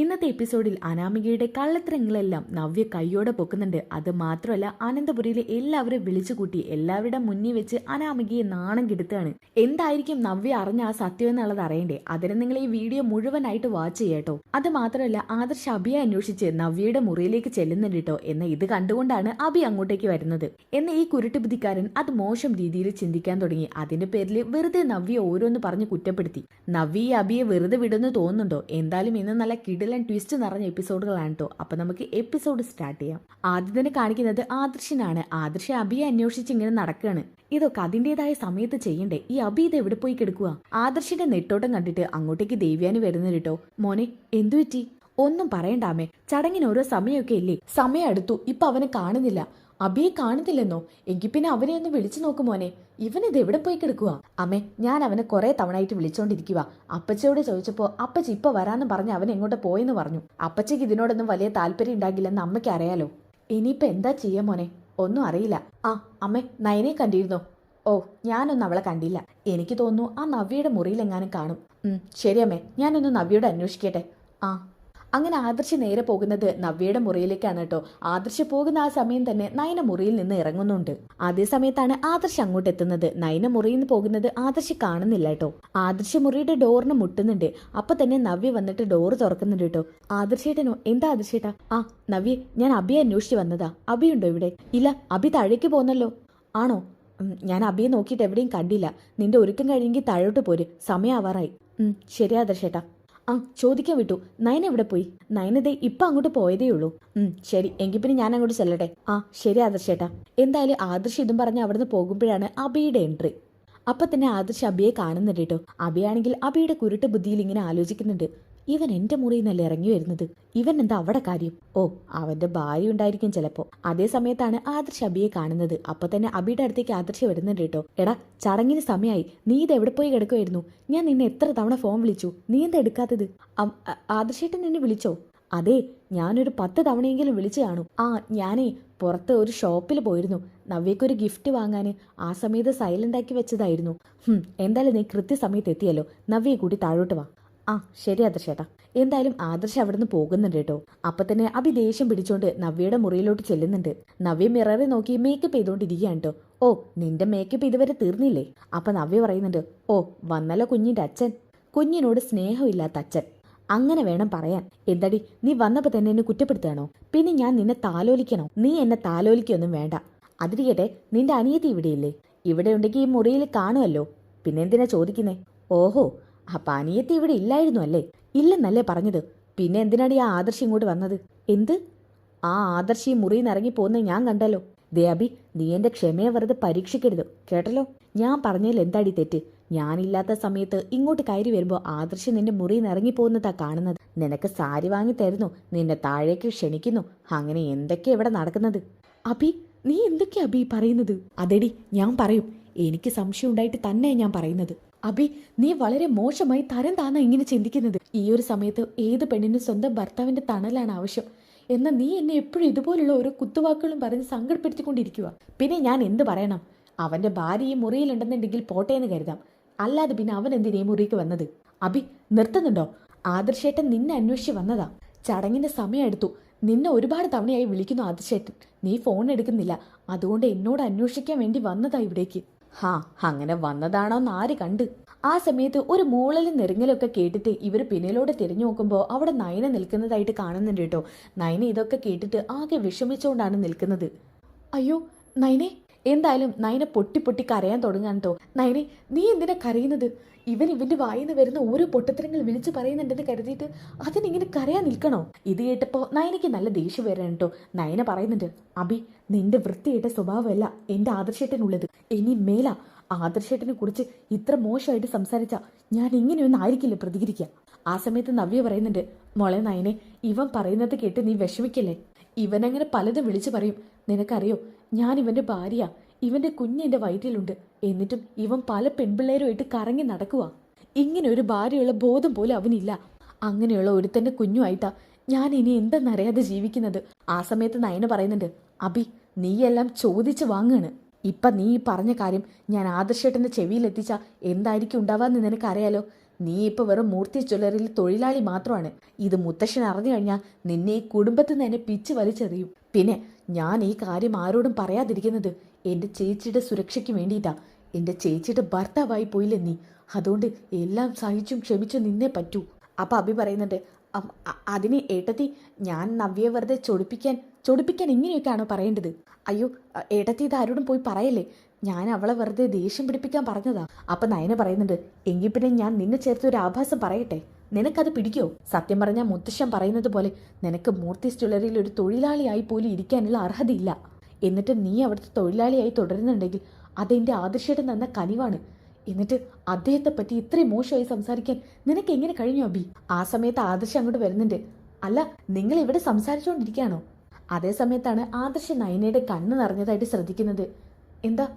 ഇന്നത്തെ എപ്പിസോഡിൽ അനാമികയുടെ കള്ളത്തരങ്ങളെല്ലാം നവ്യ കൈയോടെ പൊക്കുന്നുണ്ട്. അത് മാത്രമല്ല അനന്തപുരിയിലെ എല്ലാവരും വിളിച്ചുകൂട്ടി എല്ലാവരുടെ മുന്നിൽ വെച്ച് അനാമികയെ നാണം കെടുത്തുകയാണ്. എന്തായിരിക്കും നവ്യ അറിഞ്ഞ ആ സത്യം എന്നുള്ളത് അറിയണ്ടേ? അതിന് നിങ്ങൾ ഈ വീഡിയോ മുഴുവനായിട്ട് വാച്ച് ചെയ്യട്ടോ അത് മാത്രമല്ല ആദർശ് അബിയെ അന്വേഷിച്ച് നവ്യയുടെ മുറിയിലേക്ക് ചെല്ലുന്നുണ്ട് കേട്ടോ. എന്ന ഇത് കണ്ടുകൊണ്ടാണ് അബി അങ്ങോട്ടേക്ക് വരുന്നത്. എന്ന ഈ കുരുട്ടുബുദ്ധിക്കാരൻ അത് മോശം രീതിയിൽ ചിന്തിക്കാൻ തുടങ്ങി. അതിന്റെ പേരിൽ വെറുതെ നവ്യ ഓരോന്ന് പറഞ്ഞ് കുറ്റപ്പെടുത്തി. നവ്യ അബിയെ വെറുതെ വിടുന്നു തോന്നുന്നുണ്ടോ? എന്തായാലും ഇന്ന് നല്ല കിടിലൻ ട്വിസ്റ്റ് നിറഞ്ഞ എപ്പിസോഡുകളാണ് കേട്ടോ അപ്പൊ നമുക്ക് എപ്പിസോഡ് സ്റ്റാർട്ട് ചെയ്യാം. ആദ്യം തന്നെ കാണിക്കുന്നത് ആദർശനാണ്. ആദർശ അബിയെ അന്വേഷിച്ച് ഇങ്ങനെ നടക്കുകയാണ് ഇതൊക്കെ അതിന്റെതായ സമയത്ത് ചെയ്യണ്ടേ? ഈ അഭി ഇത് എവിടെ പോയി കിടക്കുക ആദർശിന്റെ നെട്ടോട്ടം കണ്ടിട്ട് അങ്ങോട്ടേക്ക് ദേവ്യാനി വരുന്നത് കേട്ടോ മോനെ എന്തു പറ്റി? ഒന്നും പറയണ്ടാമേ. ചടങ്ങിന് ഓരോ സമയമൊക്കെ ഇല്ലേ? സമയം അടുത്തു ഇപ്പൊ അവനെ കാണുന്നില്ല. അബിയെ കാണുന്നില്ലെന്നോ? എങ്കിൽ പിന്നെ അവനെ ഒന്ന് വിളിച്ചു നോക്ക് ഇത് എവിടെ പോയി കിടക്കുക അമ്മേ ഞാൻ അവനെ കുറെ തവണയായിട്ട് വിളിച്ചോണ്ടിരിക്കുക അപ്പച്ചയോട് ചോദിച്ചപ്പോ അപ്പച്ചി ഇപ്പൊ വരാന്ന് പറഞ്ഞ് അവൻ എങ്ങോട്ട് പോയെന്ന് പറഞ്ഞു. അപ്പച്ചയ്ക്ക് ഇതിനോടൊന്നും വലിയ താല്പര്യം ഉണ്ടാകില്ലെന്ന് അമ്മയ്ക്ക് അറിയാലോ. ഇനിയിപ്പോ എന്താ ചെയ്യ മോനെ? ഒന്നും അറിയില്ല. ആ അമ്മേ നയനെ കണ്ടിരുന്നോ? ഓ ഞാനൊന്നും അവളെ കണ്ടില്ല. എനിക്ക് തോന്നുന്നു ആ നവ്യയുടെ മുറിയിലെങ്ങാനും കാണും. ശരി അമ്മേ ഞാനൊന്ന് നവ്യയോട് അന്വേഷിക്കട്ടെ. ആ അങ്ങനെ ആദർശ് നേരെ പോകുന്നത് നവ്യയുടെ മുറിയിലേക്കാണ് കേട്ടോ. ആദർശ് പോകുന്ന ആ സമയം തന്നെ നയന മുറിയിൽ നിന്ന് ഇറങ്ങുന്നുണ്ട്. അതേ സമയത്താണ് ആദർശ് അങ്ങോട്ട് എത്തുന്നത്. നയന മുറിയിൽ നിന്ന് പോകുന്നത് ആദർശ് കാണുന്നില്ല കേട്ടോ. ആദർശ് മുറിയുടെ ഡോറിന് മുട്ടുന്നുണ്ട്. അപ്പൊ തന്നെ നവ്യ വന്നിട്ട് ഡോറ് തുറക്കുന്നുണ്ട് കേട്ടോ. ആദർശേട്ടനോ എന്താ ആദർശേട്ടാ ആ നവ്യ ഞാൻ അബിയെ അന്വേഷിച്ച് വന്നതാ. അബിയുണ്ടോ ഇവിടെ? ഇല്ല അബി താഴേക്ക് പോന്നല്ലോ. ആണോ? ഞാൻ അബിയെ നോക്കിയിട്ട് എവിടെയും കണ്ടില്ല. നിന്റെ ഒരുക്കം കഴിഞ്ഞെങ്കിൽ താഴോട്ട് പോര്. സമയാവാറായി. ഉം, ശരി ആദർശേട്ടാ ആ ചോദിക്കാൻ വിട്ടു. നയന എവിടെ പോയി? നയനതേ ഇപ്പൊ അങ്ങോട്ട് പോയതേ ഉള്ളൂ. ഉം ശരി. എങ്കിൽ പിന്നെ ഞാൻ അങ്ങോട്ട് ചെല്ലട്ടെ. ആ ശരി ആദർശേട്ടാ എന്തായാലും ആദർശ് ഇതും പറഞ്ഞ് അവിടുന്ന് പോകുമ്പോഴാണ് അബിയുടെ എൻട്രി. അപ്പൊ തന്നെ ആദർശ് അബിയെ കാണുന്നുണ്ട് കേട്ടോ. അബിയാണെങ്കിൽ അബിയുടെ കുരുട്ട് ബുദ്ധിയിൽ ഇങ്ങനെ ആലോചിക്കുന്നുണ്ട്. ഇവൻ എന്റെ മുറിയിൽ നിന്നല്ലേ ഇറങ്ങി വരുന്നത്? ഇവൻ എന്താ അവിടെ കാര്യം? ഓ അവന്റെ ഭാര്യ ഉണ്ടായിരിക്കും ചിലപ്പോ. അതേ സമയത്താണ് ആദർശ് അബിയെ കാണുന്നത്. അപ്പൊ തന്നെ അബിയുടെ അടുത്തേക്ക് ആദർശ് വരുന്നുണ്ട് കേട്ടോ. എടാ ചടങ്ങിന് സമയമായി നീ ഇത് എവിടെ പോയി കിടക്കുമായിരുന്നു ഞാൻ നിന്നെ എത്ര തവണ ഫോൺ വിളിച്ചു. നീ എന്താ എടുക്കാത്തത്? ആദർശേട്ടൻ നിന്നെ വിളിച്ചോ? അതെ ഞാനൊരു പത്ത് തവണയെങ്കിലും വിളിച്ചു കാണും. ആ ഞാനേ പുറത്ത് ഒരു ഷോപ്പിൽ പോയിരുന്നു. നവ്യക്കൊരു ഗിഫ്റ്റ് വാങ്ങാൻ ആ സമയത്ത് ആക്കി വെച്ചതായിരുന്നു. എന്തായാലും നീ കൃത്യസമയത്ത് എത്തിയല്ലോ. നവ്യയെ കൂടി താഴോട്ട് വാ. ആ ശരി ആദർശേട്ടാ. എന്തായാലും ആദർശ് അവിടുന്ന് പോകുന്നുണ്ട് കേട്ടോ. അപ്പൊ തന്നെ അഭി ദേഷ്യം പിടിച്ചോണ്ട് നവ്യയുടെ മുറിയിലോട്ട് ചെല്ലുന്നുണ്ട്. നവ്യ മിററിൽ നോക്കി മേക്കപ്പ് ചെയ്തോണ്ടിരിക്കുകയാണ് കേട്ടോ. ഓ നിന്റെ മേക്കപ്പ് ഇതുവരെ തീർന്നില്ലേ? അപ്പൊ നവ്യ പറയുന്നുണ്ട് ഓ വന്നല്ലോ കുഞ്ഞിന്റെ അച്ഛൻ. കുഞ്ഞിനോട് സ്നേഹമില്ലാത്ത അച്ഛൻ. അങ്ങനെ വേണം പറയാൻ. എന്തടി നീ വന്നപ്പോ തന്നെ എന്നെ കുറ്റപ്പെടുത്തുകയാണോ? പിന്നെ ഞാൻ നിന്നെ താലോലിക്കണോ? നീ എന്നെ താലോലിക്കൊന്നും വേണ്ട. അതിരിക്കട്ടെ നിന്റെ അനിയത്തി ഇവിടെയില്ലേ? ഇവിടെ ഉണ്ടെങ്കിൽ ഈ മുറിയിൽ കാണുമല്ലോ പിന്നെന്തിനാ ചോദിക്കുന്നേ? ഓഹോ അപ്പൊ അനിയത്തി ഇവിടെ ഇല്ലായിരുന്നു അല്ലേ? ഇല്ലെന്നല്ലേ പറഞ്ഞത്. പിന്നെ എന്തിനാണ് ഈ ആദർശ് ഇങ്ങോട്ട് വന്നത്? എന്ത്? ആ ആദർശി മുറിയിൽ നിന്ന് ഇറങ്ങി പോകുന്നത് ഞാൻ കണ്ടല്ലോ. ദയാബി നീ എന്റെ ക്ഷമയെ വെറുതെ പരീക്ഷിക്കരുത്. കേട്ടല്ലോ? ഞാൻ പറഞ്ഞതിൽ എന്താടി തെറ്റ്? ഞാനില്ലാത്ത സമയത്ത് ഇങ്ങോട്ട് കയറി വരുമ്പോൾ ആദർശി നിന്റെ മുറിയിൽ നിന്ന് ഇറങ്ങി പോകുന്നതാ കാണുന്നത്. നിനക്ക് സാരി വാങ്ങി തരുന്നു. നിന്നെ താഴേക്ക് ക്ഷണിക്കുന്നു. അങ്ങനെ എന്തൊക്കെ ഇവിടെ നടക്കുന്നത്? അഭി നീ എന്തൊക്കെയാ അഭി പറയുന്നത്? അതെടി ഞാൻ പറയും. എനിക്ക് സംശയം ഉണ്ടായിട്ട് തന്നെ ഞാൻ പറയുന്നത്. അബി നീ വളരെ മോശമായി തരം താന്ന ഇങ്ങനെ ചിന്തിക്കുന്നത്. ഈ ഒരു സമയത്ത് ഏത് പെണ്ണിനും സ്വന്തം ഭർത്താവിന്റെ തണലാണ് ആവശ്യം. എന്നാൽ നീ എന്നെ എപ്പോഴും ഇതുപോലുള്ള ഓരോ കുത്തുവാക്കുകളും പറഞ്ഞ് സങ്കടപ്പെടുത്തിക്കൊണ്ടിരിക്കുക പിന്നെ ഞാൻ എന്ത് പറയണം? അവന്റെ ഭാര്യ ഈ മുറിയിലുണ്ടെന്നുണ്ടെങ്കിൽ പോട്ടെ എന്ന് കരുതാം. അല്ലാതെ പിന്നെ അവൻ എന്തിനേ മുറിക്ക് വന്നത്? അബി നിർത്തുന്നുണ്ടോ? ആദർശേട്ടൻ നിന്നെ അന്വേഷിച്ച് വന്നതാ. ചടങ്ങിന്റെ സമയം എടുത്തു. നിന്നെ ഒരുപാട് തവണയായി വിളിക്കുന്നു ആദർശേട്ടൻ. നീ ഫോൺ എടുക്കുന്നില്ല. അതുകൊണ്ട് എന്നോട് അന്വേഷിക്കാൻ വേണ്ടി വന്നതാ ഇവിടേക്ക്. ഹാ അങ്ങനെ വന്നതാണോന്ന് ആര് കണ്ട്? ആ സമയത്ത് ഒരു മൂളലും നെരുങ്ങലൊക്കെ കേട്ടിട്ട് ഇവർ പിന്നിലൂടെ തിരിഞ്ഞു നോക്കുമ്പോൾ അവിടെ നയന നിൽക്കുന്നതായിട്ട് കാണുന്നുണ്ട് കേട്ടോ. നയന ഇതൊക്കെ കേട്ടിട്ട് ആകെ വിഷമിച്ചുകൊണ്ടാണ് നിൽക്കുന്നത്. അയ്യോ നയനെ എന്തായാലും നയന പൊട്ടി പൊട്ടി കരയാൻ തുടങ്ങാൻ കേട്ടോ നയനെ നീ എന്തിനാ കരയുന്നത്? ഇവൻ ഇവന്റെ വായിന്ന് വരുന്ന ഓരോ പൊട്ടത്തരങ്ങൾ വിളിച്ചു പറയുന്നുണ്ടെന്ന് കരുതിയിട്ട് അതിനിങ്ങനെ കരയാൻ നിൽക്കണോ? ഇത് കേട്ടപ്പോ നയനയ്ക്ക് നല്ല ദേഷ്യം വരണം കേട്ടോ നയന പറയുന്നുണ്ട് അബി നിന്റെ വൃത്തിയേട്ട സ്വഭാവമല്ല എന്റെ ആദർശേട്ടനുള്ളത്. ഇനി മേല ആദർശേട്ടനെ കുറിച്ച് ഇത്ര മോശമായിട്ട് സംസാരിച്ച ഞാൻ ഇങ്ങനെയൊന്നും ആയിരിക്കില്ല പ്രതികരിക്കുക. ആ സമയത്ത് നവ്യ പറയുന്നുണ്ട് മോളെ നയനെ ഇവൻ പറയുന്നത് കേട്ട് നീ വിഷമിക്കല്ലേ? ഇവനങ്ങനെ പലതും വിളിച്ചു പറയും. നിനക്കറിയോ ഞാൻ ഇവന്റെ ഭാര്യ ഇവന്റെ കുഞ്ഞ് വയറ്റിലുണ്ട്. എന്നിട്ടും ഇവൻ പല പെൺപിള്ളേരുമായിട്ട് കറങ്ങി നടക്കുക ഇങ്ങനെ ഒരു ഭാര്യയുള്ള ബോധം പോലും അവനില്ല. അങ്ങനെയുള്ള ഒരുത്തന്റെ കുഞ്ഞുമായിട്ടാ ഞാൻ ഇനി എന്തെന്നറിയാതെ ജീവിക്കുന്നത്. ആ സമയത്ത് നയന പറയുന്നുണ്ട് അബി നീയെല്ലാം ചോദിച്ച് വാങ്ങാണ്. ഇപ്പൊ നീ ഈ പറഞ്ഞ കാര്യം ഞാൻ ആദർശേട്ടന്റെ ചെവിയിൽ എത്തിച്ച എന്തായിരിക്കും ഉണ്ടാവാന്ന് നിനക്കറിയാലോ? നീ ഇപ്പൊ വെറും മൂർത്തി ജ്വല്ലറിയിൽ തൊഴിലാളി മാത്രമാണ്. ഇത് മുത്തശ്ശൻ അറിഞ്ഞു കഴിഞ്ഞാൽ നിന്നെ ഈ കുടുംബത്തിൽ നിന്ന് എന്നെ പിച്ച് വലിച്ചെറിയും. പിന്നെ ഞാൻ ഈ കാര്യം ആരോടും പറയാതിരിക്കുന്നത് എന്റെ ചേച്ചിയുടെ സുരക്ഷയ്ക്ക് വേണ്ടിയിട്ടാ. എന്റെ ചേച്ചിയുടെ ഭർത്താവായി പോയില്ലേ നീ. അതുകൊണ്ട് എല്ലാം സഹിച്ചും ക്ഷമിച്ചും നിന്നേ പറ്റൂ. അപ്പൊ അഭി പറയുന്നുണ്ട് "അം, അതിന് ഏട്ടത്തി ഞാൻ നവ്യെ വെറുതെ ചൊടിപ്പിക്കാൻ ചൊടിപ്പിക്കാൻ ഇങ്ങനെയൊക്കെയാണോ പറയേണ്ടത്? അയ്യോ ഏട്ടത്തി ഇത് ആരോടും പോയി പറയല്ലേ. ഞാൻ അവളെ വെറുതെ ദേഷ്യം പിടിപ്പിക്കാൻ പറഞ്ഞതാ. അപ്പൊ നയന പറയുന്നുണ്ട് എങ്കിൽ പിന്നെ ഞാൻ നിന്നെ ചേർത്ത് ഒരു ആഭാസം പറയട്ടെ. നിനക്കത് പിടിക്കോ? സത്യം പറഞ്ഞാൽ മുത്തശ്ശൻ പറയുന്നത് പോലെ നിനക്ക് മൂർത്തി സ്റ്റുലറിയിൽ ഒരു തൊഴിലാളിയായി പോലും ഇരിക്കാനുള്ള അർഹതയില്ല. എന്നിട്ട് നീ അവിടുത്തെ തൊഴിലാളിയായി തുടരുന്നുണ്ടെങ്കിൽ അതെന്റെ ആദർശയുടെ തന്ന കനിവാണ്. എന്നിട്ട് അദ്ദേഹത്തെ പറ്റി ഇത്രയും മോശമായി സംസാരിക്കാൻ നിനക്ക് എങ്ങനെ കഴിഞ്ഞു അബി? ആ സമയത്ത് ആദർശ് അങ്ങോട്ട് വരുന്നുണ്ട്. അല്ല നിങ്ങൾ ഇവിടെ സംസാരിച്ചുകൊണ്ടിരിക്കുകയാണോ? അതേ സമയത്താണ് ആദർശ് നയനയുടെ കണ്ണ് നിറഞ്ഞതായിട്ട് ശ്രദ്ധിക്കുന്നത്. എന്താ?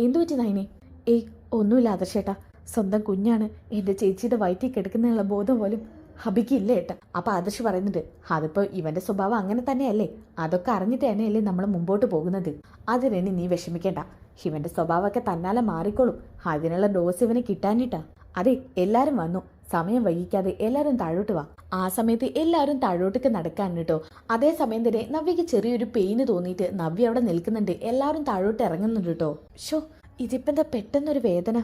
എന്തു പറ്റി നയനെ? ഏയ് ഒന്നുമില്ല ആദർശേട്ടാ. സ്വന്തം കുഞ്ഞാണ്. എന്റെ ചേച്ചിയുടെ വയറ്റിൽ കിടക്കുന്നതിനുള്ള ബോധം പോലും ഹബിക്ക് ഇല്ല ഏട്ടാ? അപ്പൊ ആദർശ് പറയുന്നുണ്ട് അതിപ്പോ ഇവന്റെ സ്വഭാവം അങ്ങനെ തന്നെയല്ലേ? അതൊക്കെ അറിഞ്ഞിട്ട് തന്നെയല്ലേ നമ്മൾ മുമ്പോട്ട് പോകുന്നത്? അതിനി നീ വിഷമിക്കേണ്ട. ഇവന്റെ സ്വഭാവമൊക്കെ തന്നാലെ മാറിക്കോളും. അതിനുള്ള ഡോസ് ഇവന് കിട്ടാനിട്ടാ അതെ എല്ലാരും വന്നു. സമയം വൈകിക്കാതെ എല്ലാരും താഴോട്ട് വാ. ആ സമയത്ത് എല്ലാവരും താഴോട്ടേക്ക് നടക്കാൻ കേട്ടോ. അതേ സമയം തന്നെ നവ്യക്ക് ചെറിയൊരു പെയിന് തോന്നിയിട്ട് നവ്യ അവിടെ നിൽക്കുന്നുണ്ട്. എല്ലാവരും താഴോട്ട് ഇറങ്ങുന്നുണ്ട് കേട്ടോ. ഷോ ഇതിപ്പെന്താ പെട്ടെന്നൊരു വേദന?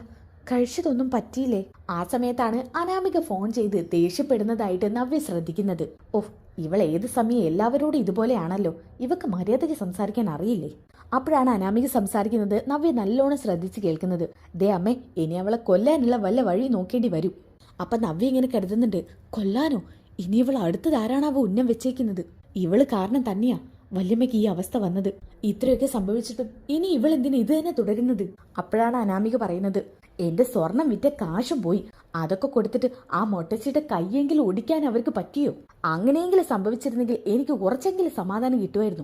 കഴിച്ചതൊന്നും പറ്റിയില്ലേ? ആ സമയത്താണ് അനാമിക ഫോൺ ചെയ്ത് ദേഷ്യപ്പെടുന്നതായിട്ട് നവ്യ ശ്രദ്ധിക്കുന്നത്. ഓഹ് ഇവൾ ഏത് സമയം എല്ലാവരോടും ഇതുപോലെയാണല്ലോ. ഇവക്ക് മര്യാദയ്ക്ക് സംസാരിക്കാൻ അറിയില്ലേ? അപ്പോഴാണ് അനാമിക സംസാരിക്കുന്നത് നവ്യ നല്ലോണം ശ്രദ്ധിച്ച് കേൾക്കുന്നത്. ദേ അമ്മേ ഇനി അവളെ കൊല്ലാനുള്ള വല്ല വഴി നോക്കേണ്ടി വരും. അപ്പൊ നവ്യ ഇങ്ങനെ കരുതുന്നുണ്ട്. കൊല്ലാനോ? ഇനി ഇവൾ അടുത്തതാരാണാവോ ഉന്നം വെച്ചേക്കുന്നത്? ഇവൾ കാരണം തന്നെയാ വല്യമ്മയ്ക്ക് ഈ അവസ്ഥ വന്നത്. ഇത്രയൊക്കെ സംഭവിച്ചിട്ടും ഇനി ഇവൾ എന്തിനു ഇത് തന്നെ തുടരുന്നത്? അപ്പോഴാണ് അനാമിക പറയുന്നത്. എന്റെ സ്വർണം വിറ്റ കാശും പോയി. അതൊക്കെ കൊടുത്തിട്ട് ആ മൊട്ടച്ചിയുടെ കൈയെങ്കിലും ഒടിക്കാൻ അവർക്ക് പറ്റിയോ? അങ്ങനെയെങ്കിലും സംഭവിച്ചിരുന്നെങ്കിൽ എനിക്ക് കുറച്ചെങ്കിലും സമാധാനം കിട്ടുമായിരുന്നു.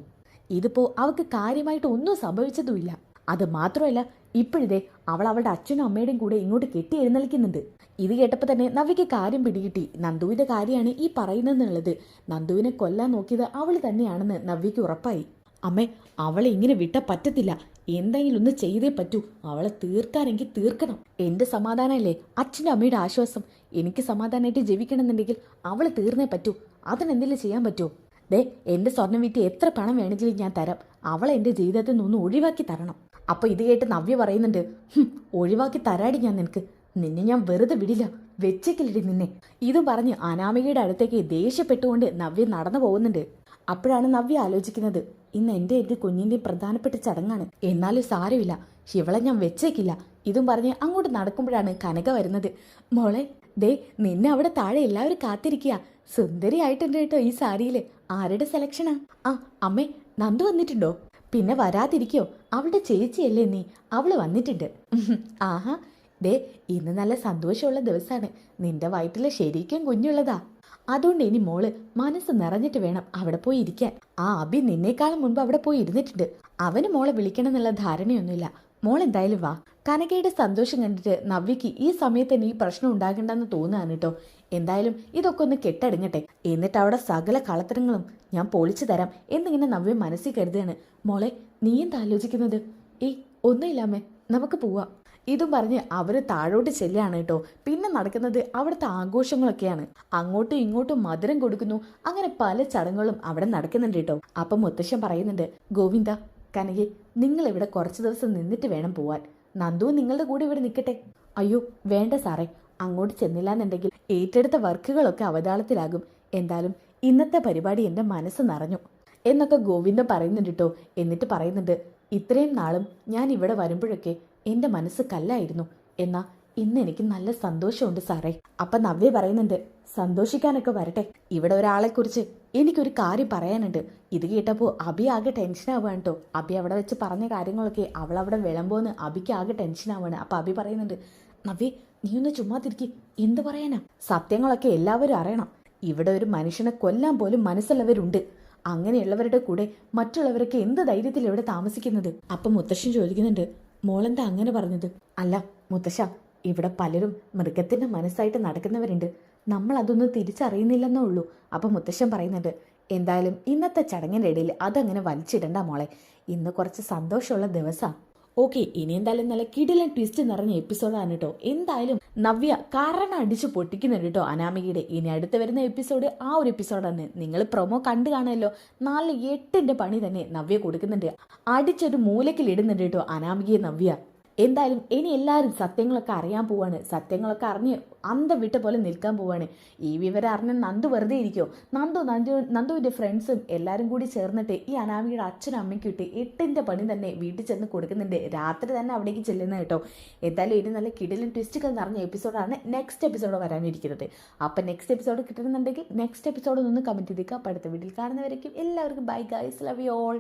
ഇതിപ്പോ അവൾക്ക് കാര്യമായിട്ട് ഒന്നും സംഭവിച്ചതുമില്ല. അത് മാത്രമല്ല ഇപ്പോഴിതേ അവൾ അവളുടെ അച്ഛനും അമ്മയുടെയും കൂടെ ഇങ്ങോട്ട് കെട്ടി എഴുന്നള്ളിക്കുന്നുണ്ട് ഇത് കേട്ടപ്പോൾ തന്നെ നവിക്ക് കാര്യം പിടികിട്ടി. നന്ദുവിന്റെ കാര്യമാണ് ഈ പറയുന്നതെന്നുള്ളത്. നന്ദുവിനെ കൊല്ലാൻ നോക്കിയത് അവൾ തന്നെയാണെന്ന് നവ്യക്ക് ഉറപ്പായി. അമ്മേ അവളെ ഇങ്ങനെ വിട്ട പറ്റത്തില്ല. എന്തെങ്കിലും ഒന്ന് ചെയ്തേ പറ്റൂ. അവളെ തീർക്കാനെങ്കിൽ തീർക്കണം. എന്റെ സമാധാനമല്ലേ അച്ഛന്റെ അമ്മയുടെ ആശ്വാസം. എനിക്ക് സമാധാനമായിട്ട് ജീവിക്കണമെന്നുണ്ടെങ്കിൽ അവളെ തീർന്നേ പറ്റൂ. അതിനെന്തെങ്കിലും ചെയ്യാൻ പറ്റുമോ ദേ എന്റെ സ്വർണം വീട്ടിൽ എത്ര പണം വേണമെങ്കിലും ഞാൻ തരാം. അവളെ എന്റെ ജീവിതത്തിൽ നിന്ന് ഒഴിവാക്കി തരണം. അപ്പോൾ ഇത് കേട്ട് നവ്യ പറയുന്നുണ്ട് "ഹും, ഒഴിവാക്കി തരാടി ഞാൻ നിനക്ക്. നിന്നെ ഞാൻ വെറുതെ വിടില്ല. വെച്ചേക്കില്ലടി നിന്നെ. ഇതും പറഞ്ഞ് അനാമികയുടെ അടുത്തേക്ക് ദേഷ്യപ്പെട്ടുകൊണ്ട് നവ്യ നടന്നു പോകുന്നുണ്ട്. അപ്പോഴാണ് നവ്യ ആലോചിക്കുന്നത് ഇന്ന് എന്റെ എന്റെ കുഞ്ഞിന്റെയും പ്രധാനപ്പെട്ട ചടങ്ങാണ്. എന്നാലും സാരമില്ല. ഇവളെ ഞാൻ വെച്ചേക്കില്ല. ഇതും പറഞ്ഞ് അങ്ങോട്ട് നടക്കുമ്പോഴാണ് കനക വരുന്നത്. മോളെ ദേ നിന്നെ അവിടെ താഴെ എല്ലാവരും കാത്തിരിക്കുക സുന്ദരിയായിട്ടുണ്ട് കേട്ടോ ഈ സാരിയിൽ. ആരുടെ സെലക്ഷനാ? ആ അമ്മേ നന്ദു വന്നിട്ടുണ്ടോ? പിന്നെ വരാതിരിക്കോ? അവളുടെ ചേച്ചിയല്ലേ നീ? അവൾ വന്നിട്ടുണ്ട്. ആഹാ ദേ ഇന്ന് നല്ല സന്തോഷമുള്ള ദിവസമാണ് നിന്റെ വയറ്റിൽ ശരിക്കും കുഞ്ഞുള്ളതാ. അതുകൊണ്ട് ഇനി മോൾ മനസ്സ് നിറഞ്ഞിട്ട് വേണം അവിടെ പോയി ഇരിക്കാൻ. ആ അബി നിന്നേക്കാളും മുൻപ് അവിടെ പോയി ഇരുന്നിട്ടുണ്ട്. അവന് മോളെ വിളിക്കണം എന്നുള്ള ധാരണയൊന്നുമില്ല. മോൾ എന്തായാലും വാ. കനകയുടെ സന്തോഷം കണ്ടിട്ട് നവ്യക്ക് ഈ സമയത്ത് തന്നെ ഈ പ്രശ്നം ഉണ്ടാകണ്ടെന്ന് തോന്നുകയാണ് കേട്ടോ. എന്തായാലും ഇതൊക്കെ ഒന്ന് കെട്ടടങ്ങട്ടെ. എന്നിട്ട് അവിടെ സകല കളത്തരങ്ങളും ഞാൻ പൊളിച്ചു തരാം എന്നിങ്ങനെ നവ്യ മനസ്സിൽ കരുതുകയാണ്. മോളെ നീ എന്താ ആലോചിക്കുന്നത്? ഏയ് ഒന്നുമില്ലാമേ നമുക്ക് പോവാം. ഇതും പറഞ്ഞ് അവർ താഴോട്ട് ചെല്ലുകയാണ് കേട്ടോ. പിന്നെ നടക്കുന്നത് അവിടുത്തെ ആഘോഷങ്ങളൊക്കെയാണ്. അങ്ങോട്ടും ഇങ്ങോട്ടും മധുരം കൊടുക്കുന്നു. അങ്ങനെ പല ചടങ്ങുകളും അവിടെ നടക്കുന്നുണ്ട് കേട്ടോ. അപ്പൊ മുത്തശ്ശൻ പറയുന്നുണ്ട് ഗോവിന്ദ കനകെ നിങ്ങൾ ഇവിടെ കുറച്ച് ദിവസം നിന്നിട്ട് വേണം പോവാൻ. നന്ദു നിങ്ങളുടെ കൂടെ ഇവിടെ നിൽക്കട്ടെ. അയ്യോ വേണ്ട സാറേ. അങ്ങോട്ട് ചെന്നില്ല എന്നുണ്ടെങ്കിൽ ഏറ്റെടുത്ത വർക്കുകളൊക്കെ അവതാളത്തിലാകും. എന്തായാലും ഇന്നത്തെ പരിപാടി എന്റെ മനസ്സ് നിറഞ്ഞു. എന്നൊക്കെ ഗോവിന്ദ പറയുന്നുണ്ട് കേട്ടോ. എന്നിട്ട് പറയുന്നുണ്ട് ഇത്രയും നാളും ഞാൻ ഇവിടെ വരുമ്പോഴൊക്കെ എന്റെ മനസ്സ് കല്ലായിരുന്നു. എന്നാ ഇന്ന് എനിക്ക് നല്ല സന്തോഷമുണ്ട് സാറേ. അപ്പൊ നവ്യ പറയുന്നുണ്ട് സന്തോഷിക്കാനൊക്കെ വരട്ടെ. ഇവിടെ ഒരാളെ കുറിച്ച് എനിക്കൊരു കാര്യം പറയാനുണ്ട്. ഇത് കേട്ടപ്പോൾ അബി ആകെ ടെൻഷൻ ആവുകയാണ് കേട്ടോ അബി അവിടെ വെച്ച് പറഞ്ഞ കാര്യങ്ങളൊക്കെ അവൾ അവിടെ വിളമ്പോന്ന് അബിക്ക് ആകെ ടെൻഷൻ ആവുകയാണ്. അപ്പൊ അബി പറയുന്നുണ്ട് നവ്യ നീ ഒന്ന് ചുമ്മാ തിരിക്കി. എന്ത് പറയാനാ? സത്യങ്ങളൊക്കെ എല്ലാവരും അറിയണം. ഇവിടെ ഒരു മനുഷ്യനെ കൊല്ലാൻ പോലും മനസ്സുള്ളവരുണ്ട്. അങ്ങനെയുള്ളവരുടെ കൂടെ മറ്റുള്ളവരൊക്കെ എന്ത് ധൈര്യത്തിൽ ഇവിടെ താമസിക്കുന്നത്? അപ്പം മുത്തശ്ശൻ ചോദിക്കുന്നുണ്ട് മോളെന്താ അങ്ങനെ പറഞ്ഞത്? അല്ല മുത്തശ്ശ ഇവിടെ പലരും മൃഗത്തിന്റെ മനസ്സായിട്ട് നടക്കുന്നവരുണ്ട്. നമ്മൾ അതൊന്നും തിരിച്ചറിയുന്നില്ലെന്നേ ഉള്ളൂ. അപ്പം മുത്തശ്ശൻ പറയുന്നുണ്ട് എന്തായാലും ഇന്നത്തെ ചടങ്ങിന്റെ ഇടയിൽ അതങ്ങനെ വലിച്ചിടണ്ട മോളെ. ഇന്ന് കുറച്ച് സന്തോഷമുള്ള ദിവസമാണ് ഓക്കെ ഇനി എന്തായാലും നല്ല കിടിലൻ ട്വിസ്റ്റ് നിറഞ്ഞ എപ്പിസോഡാണ് കേട്ടോ എന്തായാലും നവ്യ കാരണം അടിച്ച് പൊട്ടിക്കുന്നുണ്ട് കേട്ടോ അനാമികയുടെ. ഇനി അടുത്ത് വരുന്ന എപ്പിസോഡ് ആ ഒരു എപ്പിസോഡാണ് നിങ്ങൾ പ്രൊമോ കണ്ടു കാണുമല്ലോ. നാല് എട്ടിന്റെ പണി തന്നെ നവ്യ കൊടുക്കുന്നുണ്ട്. അടിച്ചൊരു മൂലക്കിൽ ഇടുന്നുണ്ട് കേട്ടോ അനാമികയെ നവ്യ. എന്തായാലും ഇനി എല്ലാവരും സത്യങ്ങളൊക്കെ അറിയാൻ പോവാണ്. സത്യങ്ങളൊക്കെ അറിഞ്ഞ് അന്ത വിട്ട പോലെ നിൽക്കാൻ പോവാണ്. ഈ വിവരം അറിഞ്ഞ നന്ദു വെറുതെ ഇരിക്കോ? നന്ദു നന്ദു നന്ദുവിന്റെ ഫ്രണ്ട്സും എല്ലാവരും കൂടി ചേർന്നിട്ട് ഈ അനാമികയുടെ അച്ഛനും അമ്മയ്ക്കും ഇട്ട് എട്ടിന്റെ പണി തന്നെ വീട്ടിൽ ചെന്ന് കൊടുക്കുന്നുണ്ട്. രാത്രി തന്നെ അവിടേക്ക് ചെല്ലുന്നത് കേട്ടോ. എന്തായാലും ഇനി നല്ല കിടിലും ട്വിസ്റ്റുകൾ നിറഞ്ഞ എപ്പിസോഡാണ് നെക്സ്റ്റ് എപ്പിസോഡ് വരാനിരിക്കുന്നത്. അപ്പം നെക്സ്റ്റ് എപ്പിസോഡ് കിട്ടുന്നുണ്ടെങ്കിൽ നെക്സ്റ്റ് എപ്പിസോഡ് ഒന്ന് കമന്റ് ചെയ്തേക്കുക അടുത്ത വീട്ടിൽ കാണുന്നവരേക്കും എല്ലാവർക്കും bye guys love you all